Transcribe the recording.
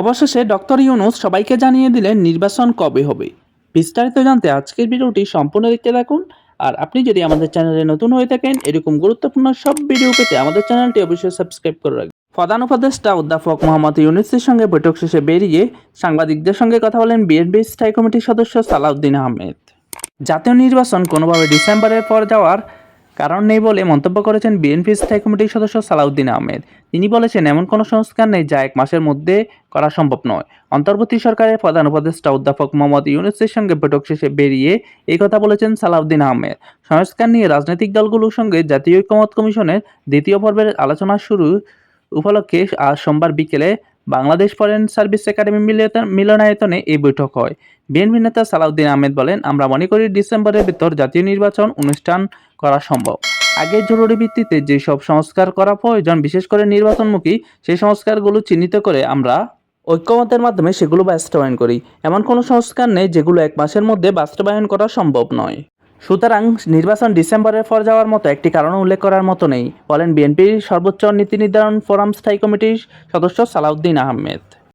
অবশেষে ডক্টর ইউনুস সবাইকে জানিয়ে দিলেন নির্বাচন কবে হবে। বিস্তারিত জানতে আজকের ভিডিওটি সম্পূর্ণ দেখতে থাকুন। আর আপনি যদি আমাদের চ্যানেলে নতুন হয়ে থাকেন, এরকম গুরুত্বপূর্ণ সব ভিডিও পেতে আমাদের চ্যানেলটি অবশ্যই সাবস্ক্রাইব করে রাখবেন। প্রধান উপদেষ্টা অধ্যাপক মোহাম্মদ ইউনুসের সঙ্গে বৈঠক শেষে বেরিয়ে সাংবাদিকদের সঙ্গে কথা বলেন বিএনপি স্থায়ী কমিটির সদস্য সালাউদ্দিন আহমেদ। জাতীয় নির্বাচন কোনোভাবে ডিসেম্বরের পর যাওয়ার কারণ নেই বলে মন্তব্য করেছেন বিএনপি স্থায়ী কমিটির সদস্য সালাউদ্দিন আহমেদ। তিনি বলেছেন, এমন কোনো সংস্কার নেই যা এক মাসের মধ্যে করা সম্ভব নয়। অন্তর্বর্তী সরকারের প্রধান উপদেষ্টা অধ্যাপক মোহাম্মদ ইউনুসের সঙ্গে বৈঠক শেষে বেরিয়ে এই কথা বলেছেন সালাউদ্দিন আহমেদ। সংস্কার নিয়ে রাজনৈতিক দলগুলোর সঙ্গে জাতীয় ঐক্যমত কমিশনের দ্বিতীয় পর্বের আলোচনা শুরু উপলক্ষে আজ সোমবার বিকেলে বাংলাদেশ ফরেন সার্ভিস একাডেমি মিলনায়তনে এই বৈঠক হয়। বিএনপি নেতা সালাউদ্দিন আহমেদ বলেন, আমরা মনে করি ডিসেম্বরের ভেতর জাতীয় নির্বাচন অনুষ্ঠান করা সম্ভব। আগে জরুরি ভিত্তিতে যেসব সংস্কার করা প্রয়োজন, বিশেষ করে নির্বাচনমুখী, সেই সংস্কারগুলো চিহ্নিত করে আমরা ঐক্যমতের মাধ্যমে সেগুলো বাস্তবায়ন করি। এমন কোনো সংস্কার নেই যেগুলো এক মাসের মধ্যে বাস্তবায়ন করা সম্ভব নয়। সুতরাং নির্বাচন ডিসেম্বরের পর যাওয়ার মতো একটি কারণ উল্লেখ করার মতো নেই, বলেন বিএনপির সর্বোচ্চ নীতি নির্ধারণ ফোরাম স্থায়ী কমিটির সদস্য সালাউদ্দিন আহমেদ।